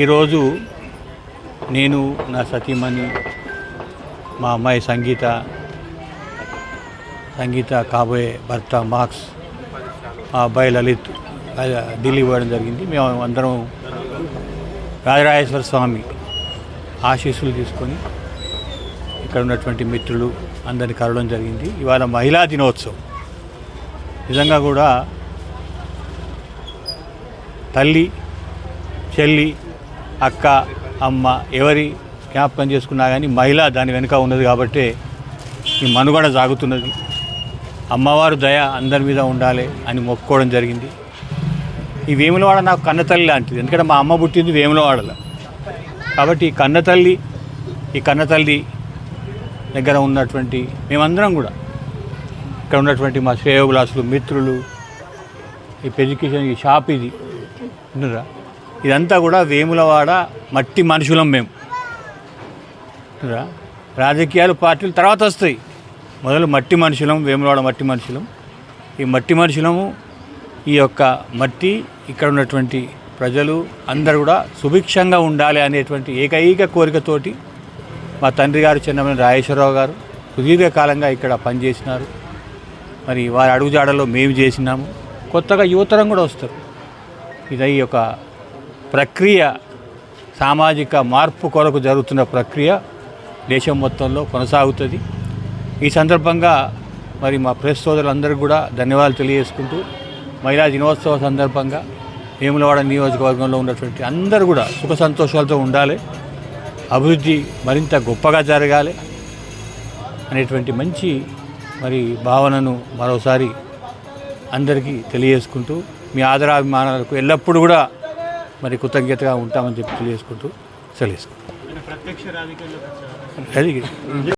ఈరోజు నేను నా సతీమణి మా అమ్మాయి సంగీత సంగీత కాబోయే భర్త మార్క్స్ మా అబ్బాయి లలిత్ ఢిల్లీ పోవడం జరిగింది. మేము అందరం రాజరాజేశ్వర స్వామి ఆశీస్సులు తీసుకొని ఇక్కడ ఉన్నటువంటి మిత్రులు అందరిని కలవడం జరిగింది. ఇవాళ మహిళా దినోత్సవం. నిజంగా కూడా తల్లి చెల్లి అక్క అమ్మ ఎవరి జ్ఞాపకం చేసుకున్నా కానీ మహిళ దాని వెనుక ఉన్నది కాబట్టి ఈ మనుగడ సాగుతున్నది. అమ్మవారు దయ అందరి మీద ఉండాలి అని మొక్కుకోవడం జరిగింది. ఈ వేములవాడ నాకు కన్నతల్లి లాంటిది. ఎందుకంటే మా అమ్మ పుట్టింది వేములవాడలో. కాబట్టి ఈ కన్నతల్లి ఈ కన్నతల్లి దగ్గర ఉన్నటువంటి మేమందరం కూడా ఇక్కడ ఉన్నటువంటి మా శ్రేయోగులాసులు మిత్రులు ఈ ఎడ్యుకేషన్ ఈ షాప్ ఇది. విన్నారా ఇదంతా కూడా వేములవాడ మట్టి మనుషులం మేము. రాజకీయాలు పార్టీలు తర్వాత వస్తాయి. మొదలు మట్టి మనుషులం వేములవాడ మట్టి మనుషులం. ఈ మట్టి మనుషులము ఈ యొక్క మట్టి ఇక్కడ ఉన్నటువంటి ప్రజలు అందరూ కూడా సుభిక్షంగా ఉండాలి అనేటువంటి ఏకైక కోరికతోటి మా తండ్రి గారు చిన్నమైన రాజేశ్వరరావు గారు సుదీర్ఘకాలంగా ఇక్కడ పనిచేసినారు. మరి వారి అడుగుజాడలో మేము చేసినాము. కొత్తగా యువతరం కూడా వస్తారు. ఇది ఈ యొక్క ప్రక్రియ సామాజిక మార్పు కొరకు జరుగుతున్న ప్రక్రియ దేశం మొత్తంలో కొనసాగుతుంది. ఈ సందర్భంగా మరి మా ప్రెస్ సోదరులందరికీ కూడా ధన్యవాదాలు తెలియజేసుకుంటూ మహిళా దినోత్సవ సందర్భంగా వేములవాడ నియోజకవర్గంలో ఉన్నటువంటి అందరూ కూడా సుఖ సంతోషాలతో ఉండాలి. అభివృద్ధి మరింత గొప్పగా జరగాలి అనేటువంటి మంచి మరి భావనను మరోసారి అందరికీ తెలియజేసుకుంటూ మీ ఆదరాభిమానాలకు ఎల్లప్పుడూ కూడా మరి కృతజ్ఞతగా ఉంటామని చెప్పి తెలియజేసుకుంటూ అది